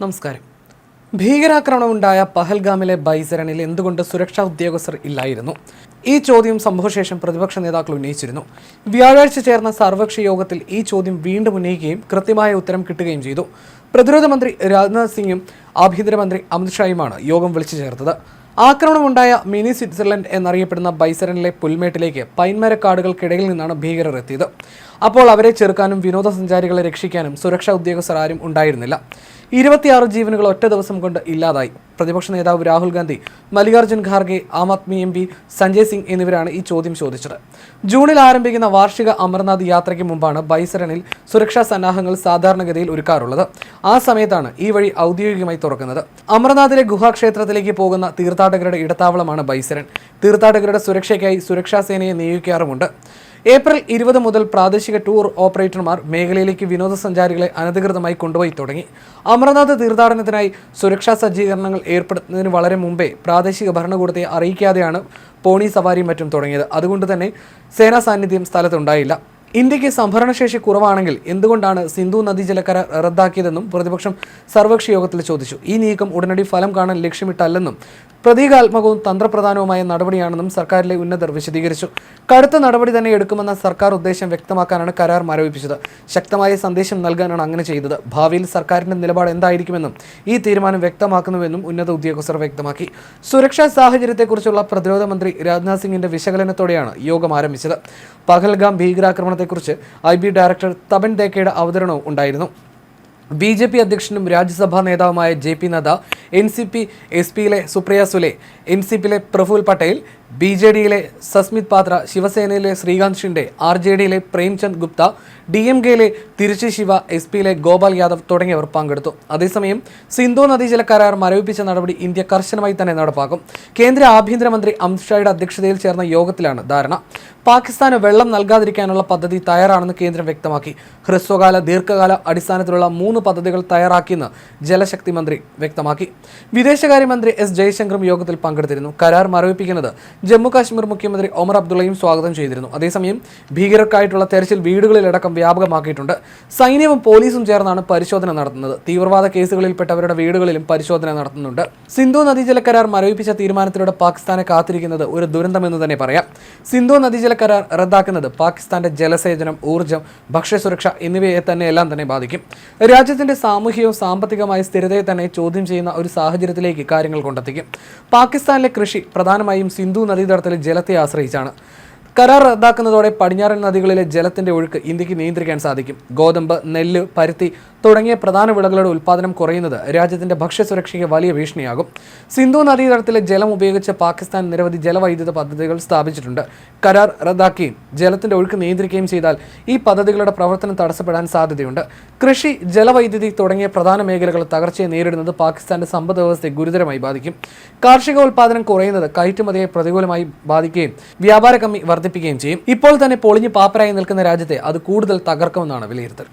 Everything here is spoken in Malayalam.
നമസ്കാരം. ഭീകരാക്രമണമുണ്ടായ പഹൽഗാമിലെ ബൈസരണിൽ എന്തുകൊണ്ട് സുരക്ഷാ ഉദ്യോഗസ്ഥർ ഇല്ലായിരുന്നു? ഈ ചോദ്യം സംഭവശേഷം പ്രതിപക്ഷ നേതാക്കൾ ഉന്നയിച്ചിരുന്നു. വ്യാഴാഴ്ച ചേർന്ന സർവകക്ഷി യോഗത്തിൽ ഈ ചോദ്യം വീണ്ടും ഉന്നയിക്കുകയും കൃത്യമായ ഉത്തരം കിട്ടുകയും ചെയ്തു. പ്രതിരോധ മന്ത്രി രാജ്നാഥ് സിംഗും ആഭ്യന്തരമന്ത്രി അമിത്ഷായുമാണ് യോഗം വിളിച്ചു ചേർത്തത്. ആക്രമണമുണ്ടായ മിനി സ്വിറ്റ്സർലൻഡ് എന്നറിയപ്പെടുന്ന ബൈസരനിലെ പുൽമേട്ടിലേക്ക് പൈൻമരക്കാടുകൾക്കിടയിൽ നിന്നാണ് ഭീകരർ എത്തിയത്. അപ്പോൾ അവരെ ചെറുക്കാനും വിനോദസഞ്ചാരികളെ രക്ഷിക്കാനും സുരക്ഷാ ഉദ്യോഗസ്ഥർ ആരും ഉണ്ടായിരുന്നില്ല. ഇരുപത്തിയാറ് ജീവനുകൾ ഒറ്റ ദിവസം കൊണ്ട് ഇല്ലാതായി. പ്രതിപക്ഷ നേതാവ് രാഹുൽ ഗാന്ധി മല്ലികാർജുൻ ഖാർഗെ ആം ആദ്മി എം പി സഞ്ജയ് സിംഗ് എന്നിവരാണ് ഈ ചോദ്യം ചോദിച്ചത്. ജൂണിൽ ആരംഭിക്കുന്ന വാർഷിക അമർനാഥ് യാത്രയ്ക്ക് മുമ്പാണ് ബൈസരണിൽ സുരക്ഷാ സന്നാഹങ്ങൾ സാധാരണഗതിയിൽ ഒരുക്കാറുള്ളത്. ആ സമയത്താണ് ഈ വഴി ഔദ്യോഗികമായി തുറക്കുന്നത്. അമർനാഥിലെ ഗുഹാക്ഷേത്രത്തിലേക്ക് പോകുന്ന തീർത്ഥാടകരുടെ ഇടത്താവളമാണ് ബൈസരൻ തീർത്ഥാടകരുടെ സുരക്ഷയ്ക്കായി സുരക്ഷാ സേനയെ നിയോഗിക്കാറുമുണ്ട്. ഏപ്രിൽ ഇരുപത് മുതൽ പ്രാദേശിക ടൂർ ഓപ്പറേറ്റർമാർ മേഖലയിലേക്ക് വിനോദസഞ്ചാരികളെ അനധികൃതമായി കൊണ്ടുപോയി തുടങ്ങി. അമർനാഥ് തീർത്ഥാടനത്തിനായി സുരക്ഷാ സജ്ജീകരണങ്ങൾ ഏർപ്പെടുത്തുന്നതിന് വളരെ മുമ്പേ പ്രാദേശിക ഭരണകൂടത്തെ അറിയിക്കാതെയാണ് പോണി സവാരിയും മറ്റും തുടങ്ങിയത്. അതുകൊണ്ട് തന്നെ സേനാ സാന്നിധ്യം സ്ഥലത്തുണ്ടായില്ല. ഇന്ത്യയ്ക്ക് സംഭരണശേഷി കുറവാണെങ്കിൽ എന്തുകൊണ്ടാണ് സിന്ധു നദി നദീജലക്കര റദ്ദാക്കിയതെന്നും പ്രതിപക്ഷം സർവകക്ഷി യോഗത്തിൽ ചോദിച്ചു. ഈ നീക്കം ഉടനടി ഫലം കാണാൻ ലക്ഷ്യമിട്ടല്ലെന്നും പ്രതീകാത്മകവും തന്ത്രപ്രധാനവുമായ നടപടിയാണെന്നും സർക്കാരിലെ ഉന്നതർ വിശദീകരിച്ചു. കടുത്ത നടപടി തന്നെ എടുക്കുമെന്ന സർക്കാർ ഉദ്ദേശം വ്യക്തമാക്കാനാണ് കരാർ മരവിപ്പിച്ചത്. ശക്തമായ സന്ദേശം നൽകാനാണ് അങ്ങനെ ചെയ്തത്. ഭാവിയിൽ സർക്കാരിന്റെ നിലപാട് എന്തായിരിക്കുമെന്നും ഈ തീരുമാനം വ്യക്തമാക്കുന്നുവെന്നും ഉന്നത ഉദ്യോഗസ്ഥർ വ്യക്തമാക്കി. സുരക്ഷാ സാഹചര്യത്തെക്കുറിച്ചുള്ള പ്രതിരോധ മന്ത്രി രാജ്നാഥ് സിംഗിന്റെ വിശകലനത്തോടെയാണ് യോഗം ആരംഭിച്ചത്. പഹൽഗാം ഭീകരാക്രമണത്തെക്കുറിച്ച് ഐ ബി ഡയറക്ടർ തപൻ ദേക്കയുടെ അവതരണവും ഉണ്ടായിരുന്നു. ബി ജെ പി അധ്യക്ഷനും രാജ്യസഭാ നേതാവുമായ J P Nadda N C P S പിയിലെ സുപ്രിയ സുലെ എൻ സി പിയിലെ പ്രഫുൽ പട്ടേൽ ബി ജെ ഡിയിലെ സസ്മിത് പാത്ര ശിവസേനയിലെ ശ്രീകാന്ത് ഷിൻഡെ ആർ ജെ ഡിയിലെ പ്രേംചന്ദ് ഗുപ്ത ഡി എം കെയിലെ തിരുച്ചി ശിവ എസ് പിയിലെ ഗോപാൽ യാദവ് തുടങ്ങിയവർ പങ്കെടുത്തു. അതേസമയം സിന്ധു നദീജല കരാർ മരവിപ്പിച്ച നടപടി ഇന്ത്യ കർശനമായി തന്നെ നടപ്പാക്കും. കേന്ദ്ര ആഭ്യന്തരമന്ത്രി അമിത്ഷായുടെ അധ്യക്ഷതയിൽ ചേർന്ന യോഗത്തിലാണ് ധാരണ. പാകിസ്ഥാന് വെള്ളം നൽകാതിരിക്കാനുള്ള പദ്ധതി തയ്യാറാണെന്ന് കേന്ദ്രം വ്യക്തമാക്കി. ഹ്രസ്വകാല ദീർഘകാല അടിസ്ഥാനത്തിലുള്ള മൂന്ന് പദ്ധതികൾ തയ്യാറാക്കിയെന്ന് ജലശക്തി മന്ത്രി വ്യക്തമാക്കി. വിദേശകാര്യമന്ത്രി എസ് ജയശങ്കറും യോഗത്തിൽ പങ്കെടുത്തിരുന്നു. കരാർ മരവിപ്പിക്കുന്നത് ജമ്മു കാശ്മീർ മുഖ്യമന്ത്രി ഒമർ അബ്ദുള്ളയും സ്വാഗതം ചെയ്തിരുന്നു. അതേസമയം ഭീകരർക്കായിട്ടുള്ള തെരച്ചിൽ വീടുകളിലടക്കം വ്യാപകമാക്കിയിട്ടുണ്ട്. സൈന്യവും പോലീസും ചേർന്നാണ് പരിശോധന നടത്തുന്നത്. തീവ്രവാദ കേസുകളിൽപ്പെട്ടവരുടെ വീടുകളിലും പരിശോധന നടത്തുന്നുണ്ട്. സിന്ധു നദീജല കരാർ മരവിപ്പിച്ച തീരുമാനത്തിലൂടെ പാകിസ്ഥാനെ കാത്തിരിക്കുന്നത് ഒരു ദുരന്തമെന്ന് തന്നെ പറയാം. സിന്ധു നദീജല കരാർ റദ്ദാക്കുന്നത് പാകിസ്ഥാന്റെ ജലസേചനം ഊർജം ഭക്ഷ്യസുരക്ഷ എന്നിവയെ തന്നെ എല്ലാം തന്നെ ബാധിക്കും. രാജ്യത്തിന്റെ സാമൂഹികവും സാമ്പത്തികമായ സ്ഥിരതയെ തന്നെ ചോദ്യം ചെയ്യുന്ന ഒരു സാഹചര്യത്തിലേക്ക് കാര്യങ്ങൾ കൊണ്ടെത്തിക്കും. പാകിസ്ഥാനിലെ കൃഷി പ്രധാനമായും സിന്ധു നദീതടത്തിലെ ജലത്തെ ആശ്രയിച്ചാണ് കരാർ റദ്ദാക്കുന്നതോടെ പടിഞ്ഞാറൻ നദികളിലെ ജലത്തിന്റെ ഒഴുക്ക് ഇന്ത്യയ്ക്ക് നിയന്ത്രിക്കാൻ സാധിക്കും. ഗോതമ്പ് നെല്ല് പരുത്തി തുടങ്ങിയ പ്രധാന വിളകളുടെ ഉൽപ്പാദനം കുറയുന്നത് രാജ്യത്തിന്റെ ഭക്ഷ്യസുരക്ഷയ്ക്ക് വലിയ ഭീഷണിയാകും. സിന്ധു നദീതടത്തിലെ ജലം ഉപയോഗിച്ച് പാകിസ്ഥാൻ നിരവധി ജലവൈദ്യുത പദ്ധതികൾ സ്ഥാപിച്ചിട്ടുണ്ട്. കരാർ റദ്ദാക്കുകയും ജലത്തിന്റെ ഒഴുക്ക് നിയന്ത്രിക്കുകയും ചെയ്താൽ ഈ പദ്ധതികളുടെ പ്രവർത്തനം തടസ്സപ്പെടാൻ സാധ്യതയുണ്ട്. കൃഷി ജലവൈദ്യുതി തുടങ്ങിയ പ്രധാന മേഖലകൾ തകർച്ചയെ നേരിടുന്നത് പാകിസ്ഥാന്റെ സമ്പദ് വ്യവസ്ഥയെ ഗുരുതരമായി ബാധിക്കും. കാർഷിക ഉൽപ്പാദനം കുറയുന്നത് കയറ്റുമതിയെ പ്രതികൂലമായി ബാധിക്കുകയും വ്യാപാര കമ്മി വർദ്ധിപ്പിക്കുകയും ചെയ്യും. ഇപ്പോൾ തന്നെ പൊളിഞ്ഞ് പാപ്പരായി നിൽക്കുന്ന രാജ്യത്തെ അത് കൂടുതൽ തകർക്കുമെന്നാണ് വിലയിരുത്തൽ.